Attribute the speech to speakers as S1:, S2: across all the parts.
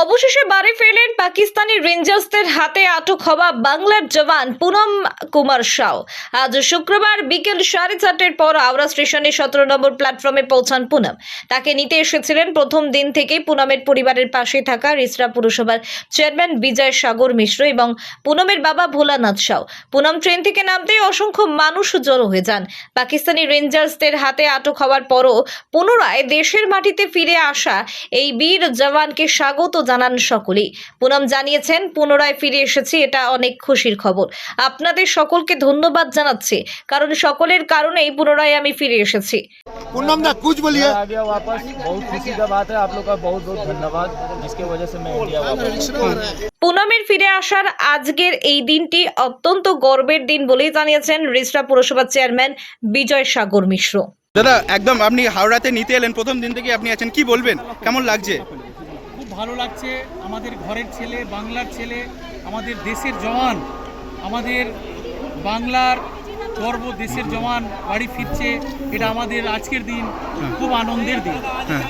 S1: অবশেষে বাড়ি ফিরলেন পাকিস্তানি রেঞ্জার্সদের হাতে আটক হওয়া বাংলার জওয়ান পুনম কুমার সাউ। আজ শুক্রবার বিকেল সাড়ে চারটের পর আওড়া স্টেশনে সতেরো নম্বর প্ল্যাটফর্মে পৌঁছান পুনম। তাকে নিতে এসেছিলেন প্রথম দিন থেকেই পুনমের পরিবারের পাশে থাকা রিসরা পুরসভার চেয়ারম্যান বিজয় সাগর মিশ্র এবং পুনমের বাবা ভোলানাথ সাউ। পুনম ট্রেন থেকে নামতেই অসংখ্য মানুষ জড়ো হয়ে যান। পাকিস্তানি রেঞ্জার্সদের হাতে আটক হওয়ার পরও পুনরায় দেশের মাটিতে ফিরে আসা এই বীর জওয়ানকে স্বাগত জানান সকলেই পুনম জানিয়েছেন পুনরায় ফিরে এসেছি এটা অনেক খুশির খবর আপনাদের সকলকে ধন্যবাদ জানাচ্ছি কারণ সকলের কারণেই পুনরায় আমি ফিরে এসেছি
S2: पूनम दा कुछ बोलिए
S3: मैं आ गया वापस बहुत खुशी का बात है आप लोग का बहुत बहुत धन्यवाद जिसके वजह से मैं इंडिया वापस
S1: পুনমের ফিরে আসার আজকের এই দিনটি অত্যন্ত গর্বের দিন বলেই জানিয়েছেন রিসরা পুরসভার চেয়ারম্যান বিজয় সাগর মিশ্র
S4: দাদা একদম আপনি হাওড়াতে নিতে এলেন প্রথম দিন থেকে আপনি আছেন কি বলবেন কেমন লাগছে
S5: খুব ভালো লাগছে। আমাদের ঘরের ছেলে বাংলার ছেলে আমাদের দেশের জওয়ান আমাদের বাংলার গর্ব দেশের জওয়ান বাড়ি ফিরছে। এটা আমাদের আজকের দিন খুব আনন্দের দিন।
S4: হ্যাঁ।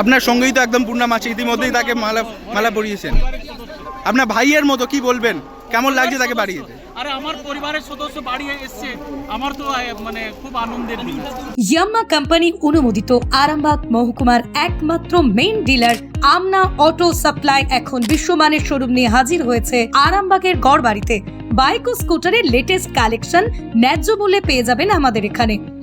S4: আপনার সঙ্গেই তো একদম পূর্ণাম আছে ইতিমধ্যেই তাকে মালা মালা পরিয়েছেন। আপনার ভাইয়ের মতো কি বলবেন? কেমন লাগছে তাকে বাড়ি যেতে
S5: আরে আমার পরিবারের সদস্য বাড়ি এসছে। আমার তো মানে খুব আনন্দের
S6: ইয়াম্মা কোম্পানি অনুমোদিত আরামবাগ মহকুমার একমাত্র main dealer Amna auto supply এখন বিশ্বমানের শোরুম নিয়ে হাজির হয়েছে আরামবাগের গড়বাড়িতে। বাইক ও স্কুটারের লেটেস্ট কালেকশন ন্যায্য মূল্যে পেয়ে যাবেন আমাদের এখানে।